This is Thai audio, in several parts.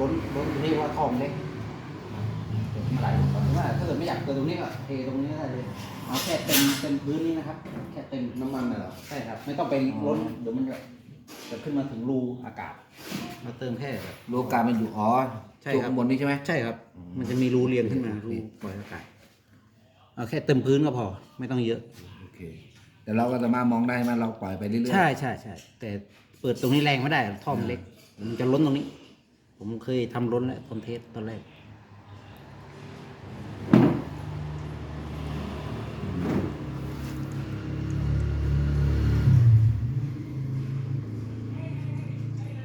ล้นล้นตรงนี้ว่าท่อมเล็กเดี๋ยวมันไหลลงก่อนว่าถ้าเกิดไม่อยากเกินตรงนี้ก็เทตรงนี้ได้เลยเอาแค่เต็มเต็มพื้นนี้นะครับ แค่เต็มน้ำมันน่ะเหรอใช่ครับ ไม่ต้องไปล้นเดี๋ยวมันจะจะขึ้นมาถึงรูอากาศ มาเติมแค่แบบโลกามันอยู่อ๋อใช่ครับ ข้างบนนี่ใช่ไหม ใช่ครับมันจะมีรูเรียงขึ้นมารูปล่อยอากาศเอาแค่เต็มพื้นก็พอ ไม่ต้องเยอะ โอเคแต่เราก็จะมามองได้ไหมเราปล่อยไปเรื่อยๆ ใช่ใช่ใช่แต่เปิดตรงนี้แรงไม่ได้ท่อมนเล็กมันจะล้นตรงนี้ ผมเคยทำล้นแล้วตอนเทสตอนแรก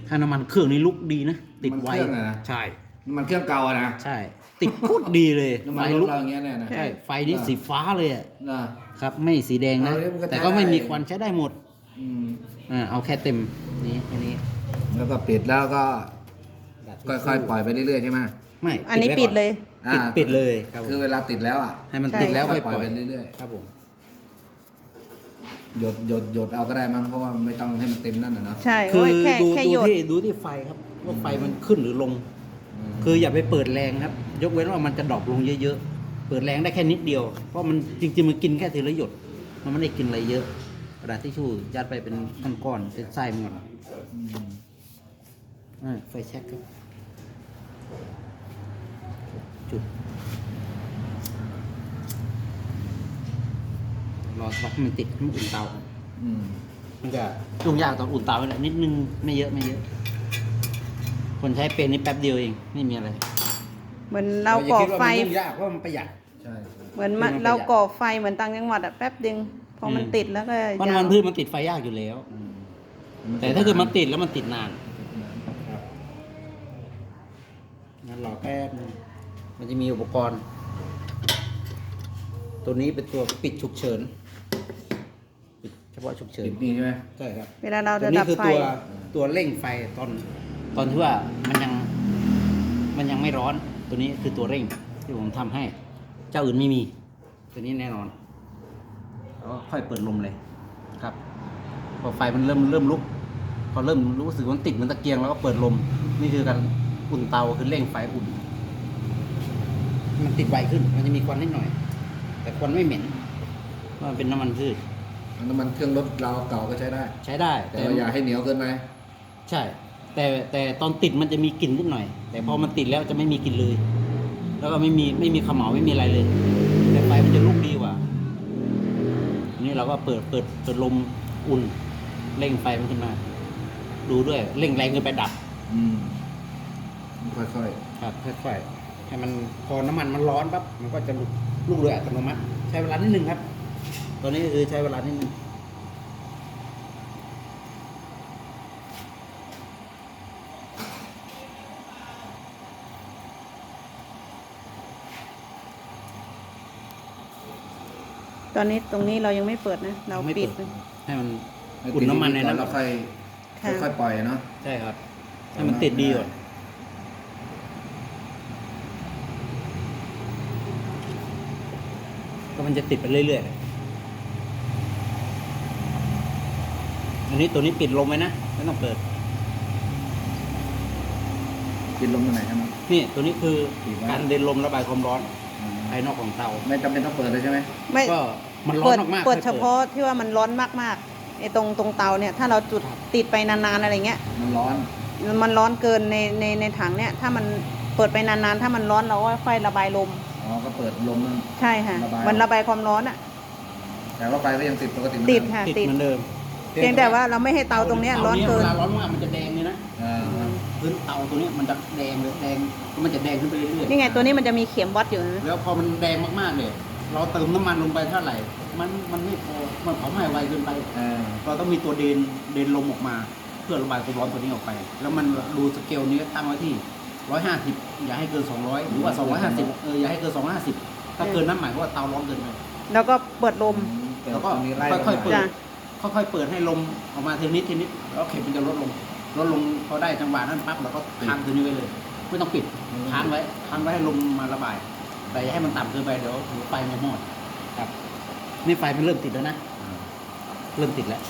ถ้าน้ำมันเครื่องนี้ลุกดีนะ ติดไวน้ำมันเครื่องอะนะ ใช่ น้ำมันเครื่องเก่าอะนะ ใช่ ติดโคตรดีเลยน้ำมันไฟรถลุกเราอย่างเงี้ยเนี่ยนะใช่ไฟนี้สีฟ้าเลยอะนะ ครับ ไม่สีแดงนะ เอาเลยมันก็แต่ก็ไม่ใช้ได้ มีควันใช้ได้หมดอืมอ่าเอาแค่เต็มนี้อันนี้ แล้วก็ปิดแล้วก็ ค่อยๆปล่อยไปเรื่อยๆใช่ไหมไม่อันนี้ไว้ปิดก่เลยปิดอ่าปิดเลยครับคือเวลาติดแล้วอะให้มันใช่ติดแล้วค่ค่ออยยปปล่ล่ออยยไปเรื่อยครับผมๆหยดหยดหยดเอาก็ได้มั้งเพราะว่าไม่ต้องให้มันเต็มนั่นนะเนาะใช่คืโอ้อยแค่ดูแค่ดูหยดที่ดูที่ไฟครับว่าไฟมันขึ้นหรือลงคืออย่าไปเปิดแรงครับ ยกเว้นว่ามันจะดรอปลงเยอะๆ เปิดแรงได้แค่นิดเดียว เพราะมันจริงๆมันกินแค่ทีละหยด มันไม่ได้กินอะไรเยอะกระดาษที่ชู่ยัดไปเป็นก้อนๆเป็นไส้มันก่อนอ่าไฟแช็กครับ จุด รอสักพักให้มันติดให้มันอุ่นเตาอืมมันจะยุ่งยากตอนอุ่นเตาไปแหละนิดนึงไม่เยอะไม่เยอะ คนใช้เป็นนี่แป๊บเดียวเองไม่มีอะไรเหมือนเราก่อไฟย่าคิดว่ามันยุ่งยากเพราะมันประหยัด ใช่ใช่เหมือนมันคือมันประหยัดเราก่อไฟเหมือนต่างจังหวัดอะแป๊บดึงพอมันอืม ติดแล้วก็เพราะยาวน้ำมันพืชมันติดไฟยากอยู่แล้ว อืมแต่ถ้าเกิดมันติดแล้วมันติดนานงั้น รอแป๊บนึงมันจะมีอุปกรณ์ ตัวนี้เป็นตัวปิดฉุกเฉินปิดเฉพาะฉุกเฉินติดนี่ใช่ไหมใช่ครับเวลาเราตัจะวนี้ดับคือไฟตัวตัวเร่งไฟตอนตอนที่ว่ามันยังมันยังไม่ร้อน ตัวนี้คือตัวเร่งที่ผมทำให้ เจ้าอื่นไม่มี ตัวนี้แน่นอนแล้วก็ค่อยเปิดลมเลยครับ พอไฟมันเริ่มเริ่มลุก พอเริ่มรู้สึกว่ามันติดเหมือนตะเกียงแล้วก็เปิดลมนี่คือการ อุ่นเตาคือเร่งไฟอุ่น มันติดไวขึ้น มันจะมีควันนิดหน่อย แต่ควันไม่เหม็นเพราะมันเป็นน้ำมันพืชน้ำมันเครื่องรถเราเก่าก็ใช้ได้ ใช้ได้ แต่ว่าอย่าให้เหนียวเกินไปใช่ แต่แต่ตอนติดมันจะมีกลิ่นนิดหน่อย แต่พอมันติดแล้วจะไม่มีกลิ่นเลย แล้วก็ไม่มีไม่มีขมเหลาไม่มีอะไรเลย แต่ไฟมันจะลุกดีกว่าอันนี่เราก็เปิดเปิดเปิดลมอุ่น เร่งไฟมันขึ้นมา ดูด้วยเร่งแรงเกินไปดับ อืม ค่อยครับค่อยๆให้มันพอน้ำมันมันร้อนปั๊บมันก็จะลุกลุกโดยอัตโนมัติ ใช้เวลานิดนึงครับตัวนี้คือใช้เวลานิดนึงตอนนี้ตรงนี้เรายังไม่เปิดนะ เราไม่ปิด เปิดนะให้มันๆให้อุ่นน้ำมันในนั้นแล้วค่อยค่ะ ค่อยๆปล่อยเนาะ ใช่ครับ ให้มันติดดีก่อน มันจะติดไปเรื่อยๆ อันนี้ตัวนี้ปิดลมไว้นะไม่ต้องเปิด ปิดลมตรงไหนครับนี่ตัวนี้คือปิดไว้ การเดินลมระบายความร้อนภายนอกของเตา ไม่จำเป็นต้องเปิดเลยใช่ไหมไม่ก็มันร้อเปินดมากๆเปิดค่อยเฉพาะที่ว่ามันร้อนมากๆไอ้ตรงตรงเตาเนี่ยถ้าเราจุดติดไปนานๆอะไรเงี้ย มันร้อน มันร้อนเกินในในในถังเนี่ย ถ้ามันเปิดไปนานๆ ถ้ามันร้อนเราก็ค่อยระบายลม อ๋อก็เปิดลมนั่นใช่ค่ะ ระบาย มันระบายความร้อนอะ แต่ว่าไฟก็ยังติดปกติเหมือนติดเมค่ะ ติดติดเหมือนเดิมเพียงแต่ว่าเราไม่ให้เตาตรงเนี้ยร้อนเกินเวลาร้อนมากมันจะแดงเลยนะอ่าพื้นเตาตัวเนี้ยมันจะแดงเลยแดงมันจะแดงขึ้นไปเรื่อยๆนี่ไงตัวนี้มันจะมีเข็มวัดอยู่นะแล้วพอมันแดงมากๆเลยเราเติมน้ำมันลงไปเท่าไหร่ มันมันไม่พอมันเผาไหม้ไวเกินไปเออเราต้องมีตัวเดนเดนลมออกมา เพื่อระบายความร้อนตัวนี้ออกไป แล้วมันดูสเกลนี้ตั้งไว้ที่ ร้อยห้าสิบอย่าให้เกินสองร้อยหรือว่าสองร้อยห้าสิบเอออย่าให้เกินสองร้อยห้าสิบถ้าเกินนั้นหมายความว่าเตาร้อนเกินไปแล้วก็เปิดลมเปิดแล้วก็ตรงนี้ไล่ลงค่อยๆเปิดจ้ะค่อยๆเปิดให้ลมออกมาทีนิดทีนิดแล้วเข็มมันจะลดลงลดลงพอได้จังหวะนั้นปั๊บเราก็ค้างตัวนี้ไว้เลย ไม่ต้องปิดค้างไว้ค้างไว้ให้ลมมาระบาย แต่อย่าให้มันต่ำเกินไปเดี๋ยวหัวไฟมันมอดครับนี่ไฟมันเริ่มติดแล้วนะเริ่มติดแล้ว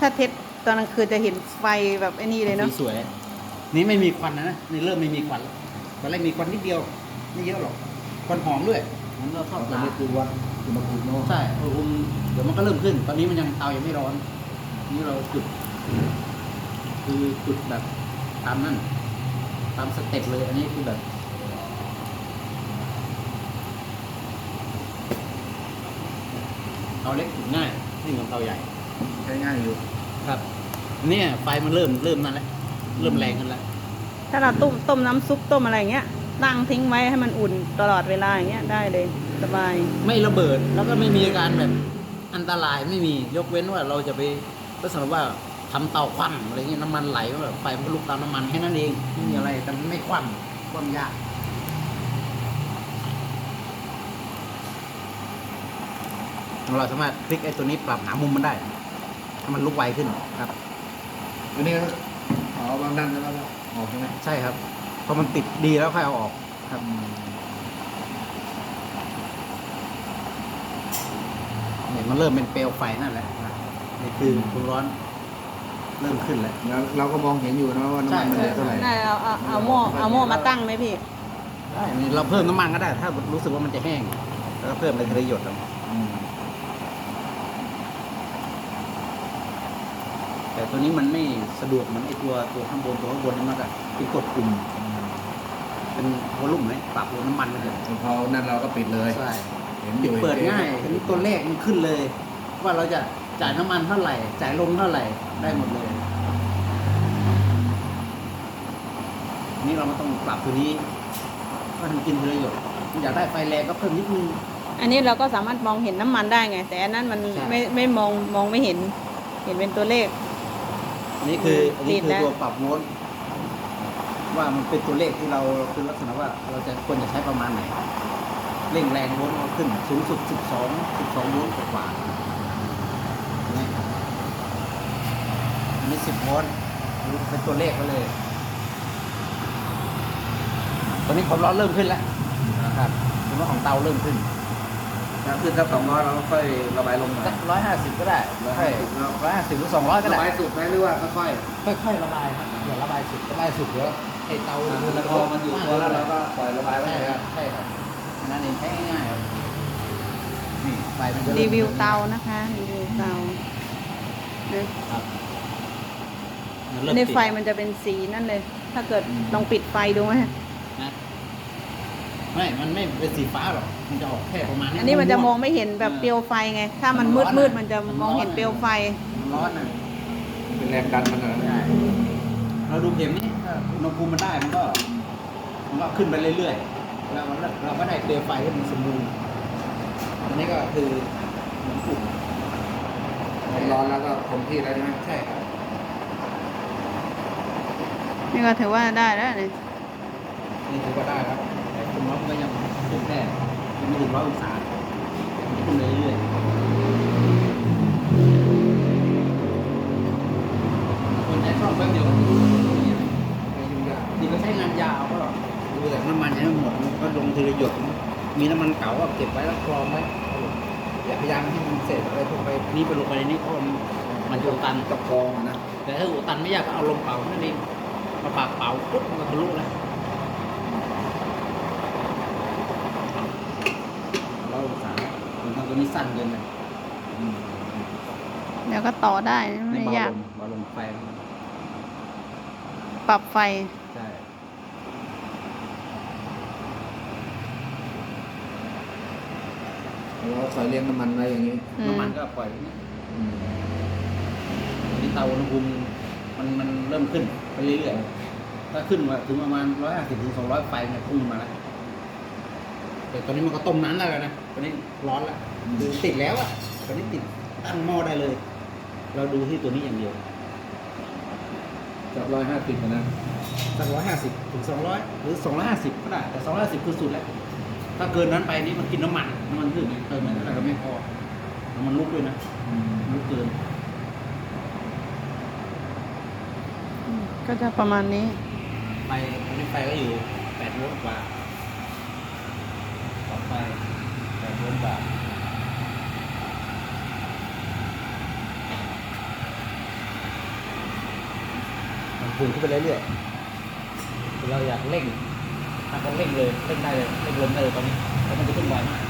ถ้าเทสตอนกลางคืนจะเห็นไฟแบบไอ้นี่เลยเนาะสีสวย นี่ไม่มีควันนะนะนี่เริ่มไม่มีควันแล้วตอนแรกมีควันนิดเดียวไม่เยอะหรอกควันหอมด้วยมันก็ทอดตปอนลานี้คือวัดอุณหภูมิเนาะใช่อุณหภูมิเดี๋ยวมันก็เริ่มขึ้น ตอนนี้มันยังเตายังไม่ร้อน นี่เราจุด คือจุดแบบตามนั่น ตามสเต็ปเลย อันนี้คือแบบ เตาเล็กจุดง่ายไม่เหมือนเตาใหญ่ ใช้ง่ายอยู่ ครับ เนี่ยไฟมันเริ่มเริ่มนั่นแล้ว เริ่มแรงขึ้นแล้ว ถ้าเราต้มต้มน้ำซุปต้มอะไรอย่างเงี้ยตั้งทิ้งไว้ให้มันอุ่นตลอดเวลาอย่างเงี้ยได้เลยสบาย ไม่ระเบิดแล้วก็ไม่มีอาการแบบอันตรายไม่มียกเว้นว่าเราจะไปลักษณะว่าทำเตาคว่ำอะไรเงี้ยน้ำมันไหลก็แบบไฟมันก็ลุกตามน้ำมันแค่นั้นเองไม่มีอะไรแต่มันไม่คว่ำคว่ำยากเราสามารถพลิกไอ้ตัวนี้ปรับหามุมมันได้ให้มันลุกไวขึ้นครับอันนี้ก็ อ๋อบางด้านแล้วก็ออกใช่ไหมใช่ครับพอมันติดดีแล้วค่อยเอาออกครับเนี่ยมันเริ่มเป็นเปลวไฟนั่นแหละนะนี่คือความร้อน เริ่มขึ้นแล้วแล้วเราก็มองเห็นอยู่นะว่าน้ำมันมันใช่เหลือเท่าไหร่ได้เอาเอาเอาหม้อเอาหม้อมาตั้งไหมพี่ ได้นี่เราเพิ่มน้ำมันก็ได้ ถ้ารู้สึกว่ามันจะแห้งแล้วก็เพิ่มไปทีละหยดเอา อืม แต่ตัวนี้มันไม่สะดวกเหมือนไอตัวตัวข้างบนตัวข้างบนนี่มันก็เป็นกดปุ่มเป็นวอลลุ่มไหมปรับวอลน้ำมันมันจะพอนั่นเราก็ปิดเลยใช่เห็นอยู่เปิดง่ายทีนี้ตัวเลขมันขึ้นเลย ว่าเราจะจ่ายน้ำมันเท่าไหร่ จ่ายลมเท่าไหร่ได้หมดเลยนี่เราไม่ต้องปรับตัวนี้ก็ทำกินทีละหยดอยากได้ไฟแรงก็เพิ่มนิดนึงอันนี้เราก็สามารถมองเห็นน้ำมันได้ไง แต่อันนั้นมันใช่ไม่ไม่มองมองไม่เห็น เห็นเป็นตัวเลข อันนี้คืออันนี้ติดคือแล้วตัวปรับโวลต์ว่ามันเป็นตัวเลขที่เราคือลักษณะว่าเราจะควรจะใช้ประมาณไหนเร่งแรงโวลต์เอาขึ้นสูงสุด 12 12โวลต์กว่าๆเห็นไหมอันนี้10โวลต์เป็นตัวเลขก็เลย ตอนนี้ความร้อนเริ่มขึ้นแล้วนะครับความร้อนของเตาเริ่มขึ้น ถ้าขึ้นสักสองร้อยเราก็ค่อยระบายลงหน่อสัยกร้อยห้าสิบก็ได้150แล้ว ร้อยห้าสิบหรือสองร้อยก็ระได้ บายสุดไหมหรือว่าค่อยค่อยๆระบายครับอย่าระบายสุดระบายสุดเดี๋ยวไอ้เตาๆแล้วพอมันอยู่ตัวแล้วเราก็ปล่อยระบายไว้ใช่เลยครับใช่ครับอันนั่นเองใช้ง่ายๆครับนี่ไฟมันจะรีวิวเตานะคะ รีวิวเตานะครับมันเริ่ในมติดไฟมันจะเป็นสีนั่นเลย ถ้าเกิดลองปิดไฟดูไหมนะ ไม่ มันไม่เป็นสีฟ้าหรอก มันจะออกแค่ประมาณอันนี้มันจะมองไม่เห็นแบบเปลวไฟไง ถ้ามันมืดมืดๆมันจะมองเห็นเปลวไฟ มันร้อนนะเป็นแรงดันมันนะใช่เราดูเข็มนี้ถ้าอุณหภูมิมันได้มันก็ มันก็ขึ้นไปเรื่อยๆแล้วเราเราก็ได้เปลวไฟที่มันสมบูรณ์อันนี้ก็คือเหมือนฝุ่นความร้อนแล้วก็คงที่แล้วใช่ไหมใช่ครับ นี่ก็ถือว่าได้แล้วเนี่ยนี่ถือว่าได้ครับ ร้องก็ยังคงแค่ยังไม่ถึงร้อยองศามันขึ้นเรื่อยๆคนใช้ช่องแป๊บเดียวก็ถึงดีก็ใช้งานยาวก็หรอกดูแต่น้ำมันยังไม่หมดก็ลงทีละหยดมีน้ำมันเก่าก็เก็บไว้แล้วกรองไว้อย่าพยายามให้มันเสร็จอะไรพวกไปนี่ไปลงไปในนี้เพราะมันมันจะอุดตันกับกองอะนะแต่ถ้าอุดตันไม่ยากก็เอาลมเป่านั่นเองมาปากเป่าปุ๊บมันก็ทะลุแล้วร้อยองศามันทำตัวนี้ สั้นเกินไปอืมเดี๋ยวก็ต่อได้ไม่เบายากลมเบาลมไฟมันปรับไฟ ใช่เราคอยเลี้ยงน้ำมันไว้อย่างนี้อืม น้ำมันก็ปล่อยไว้เนี่ยอืมนี่เตาอุณหภูมิมันมันเริ่มขึ้นไปเรื่อยๆถ้าขึ้นมาถึงประมาณร้อยห้าสิบถึงสองร้อยไฟเนี่ยพุ่งมาแล้ว แต่ตอนนี้มันก็ต้มน้ำได้แล้วนะตอนนี้ร้อนแล้วคือติดแล้วอะตอนนี้ติดตั้งหม้อได้เลย เราดูที่ตัวนี้อย่างเดียวจากร้อยห้าสิบนะสักร้อยห้าสิบถึงสองร้อยหรือสองร้อยห้าสิบก็ได้ แต่สองร้อยห้าสิบคือสุดแล้วถ้าเกินนั้นไปนี่มันกินน้ำมันน้ำมันพืชเติมไปเท่าไหร่ก็ไม่พอน้ำมันลุกด้วยนะอืมลุกเกินก็จะประมาณนี้ไฟตอนนี้ไฟก็อยู่แปดโวลต์กว่าต่อ ไปแปดโวลต์กว่ามันพุ่งขึ้นไปเรื่อยเราอยากเร่งถ้าก็เร่งเลยเร่งได้เลยเร่งลมได้เลยตอนนี้เพราะมันจะขึ้นไวมาก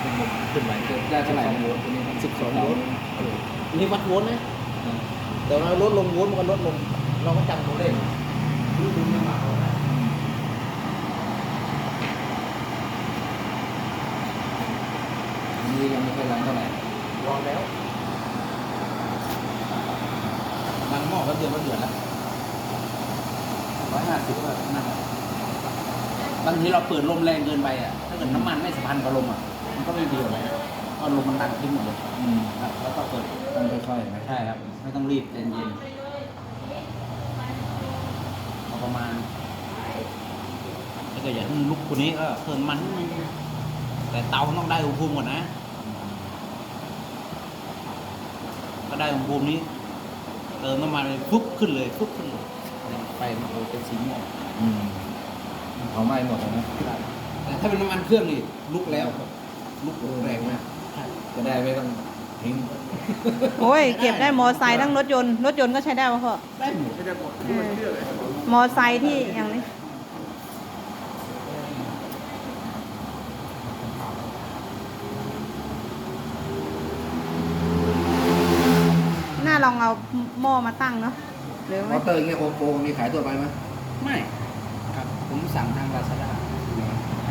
ขึ้นลมขึ้นไวได้เท่าไหร่12โวลต์ตัวนี้สิบสองโวลต์นี่วัดโวลต์นะแต่เราลดลงโวลต์มันก็ลดลง เราก็จำตัวเลข ดูดูไม่มาเอาได้อันนี้ยังไม่ค่อยแรงเท่าไหร่ลองแล้วบางหม้อก็เดือดก็เดือดแล้วร้อยห้าสิบก็นั่นแหละบางทีเราเปิดลมแรงเกินไปอะ ถ้าเกิดน้ำมันไม่สัมพันธ์กับลมอะ มันก็ไม่ดีหรอกนะเพราะลมมันดันทิ้งหมดเลยอืมครับ แล้วก็เปิดต้องค่อยๆไหมใช่ครับ ไม่ต้องรีบเย็นเย็นเอาประมาณถ้าเกิดอย่างลุกคนนี้ก็เพิ่มมันนิดนึงแต่เตาต้องได้อุณหภูมิก่อนนะ ก็ได้อุณหภูมินี้ เติมน้ำมันไปฟุบขึ้นเลยฟุบขึ้นเลยไฟมันโอเป็นสีม่วงอืมเขาไหม้หมดแล้วนะแต่ถ้าเป็นน้ำมันเครื่องนี่ลุกแล้วลุกแรงมากจะได้ไม่ต้องทิ้งโอ้ยเก็บได้มอไซค์ทั้งรถยนต์ รถยนต์ก็ใช้ได้ป่ะพ่อได้หมดเออมอไซค์ที่อย่างนี้ น่าลอง เอาหม้อมาตั้งเนาะหรือมอไม่เตอร์อย่างเงี้ยโกงๆมีขายตัวไปไหมไม่ครับผมสั่งทางลาซาด้า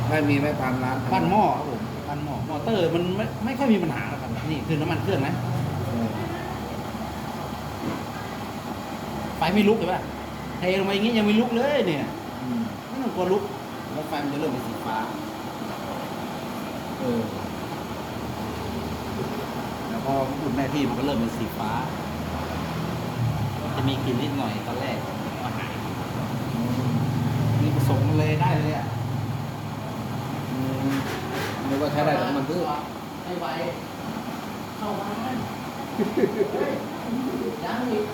ไม่มีไม่ตามร้านปั้นหม้อครับผมปั้นหม้อมอเตอร์มันไม่ไม่ค่อยมีปัญหาหรอกครับนี่คือน้ำมันเครื่องนะเออไฟไม่ลุกเลยป่ะเทลงมาอย่างงี้ยังไม่ลุกเลยเนี่ยอืมไม่ต้องกลัวลุกแล้วไฟมันจะเริ่มเป็นสีฟ้าเออแล้วพออุ่นได้ที่มันก็เริ่มเป็นสีฟ้า จะมีกลิ่นนิดหน่อยตอนแรกก็หายนี่ผสมกันเลยได้เลยอะอืมนึกว่าใช้ได้แต่น้ำมันพืชให้ไวเข้ามายังอีก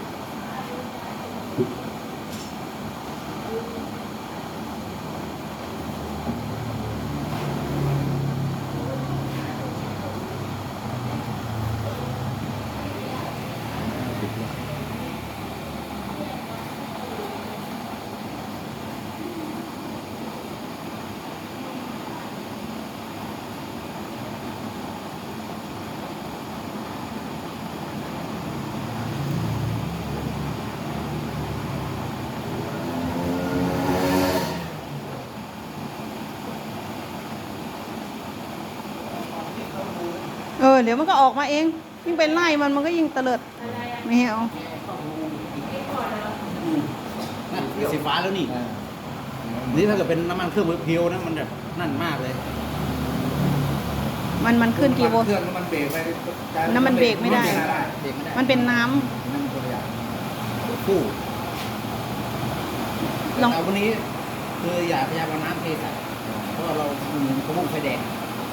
เออเดี๋ยวมันก็ออกมาเอง ยิ่งเป็นไล่มันมันก็ยิ่งเตลิดไม่ให้เอานั่นสีฟ้าแล้วนี่อ่านี่ถ้าเกิดเป็นน้ำมันเครื่องเพียวๆนะมันแบบนั่นมากเลย มันมันขึ้นกี่โวลต์เครื่องน้ำมันเบรกไปน้ำมันเบรกไม่ได้เบรกไม่ได้เบรกไม่ได้มันเป็นน้ำน้ำมันคนละอย่างคู่ลองแต่วันนี้คืออย่าพยายามเอาน้ำเทใส่เพราะว่าเราเหมือนกระมุงไฟแดง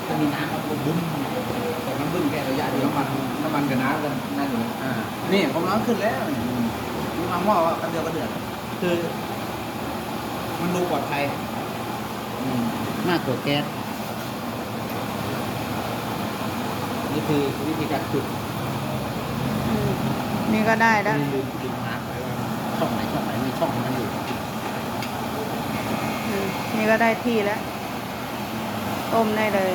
ถ้ามีน้ำมันก็บึ้มแต่มันบึ้มแค่ระยะเดียวน้ำมันน้ำมันกับน้ำกันนั่นอยู่นะอ่านี่ผมน้ำขึ้นแล้วนี่มีมาหม้อว่ากันเดือดก็เดือดคือมันดูปลอดภัยมากกว่าแก๊สนี่คือวิธีการจุดนี่ก็ได้แล้วลืมลืมมาร์คไว้ว่าช่องไหนช่องไหนมีช่องมันอยู่นี่ก็ได้ที่แล้วต้มได้เลย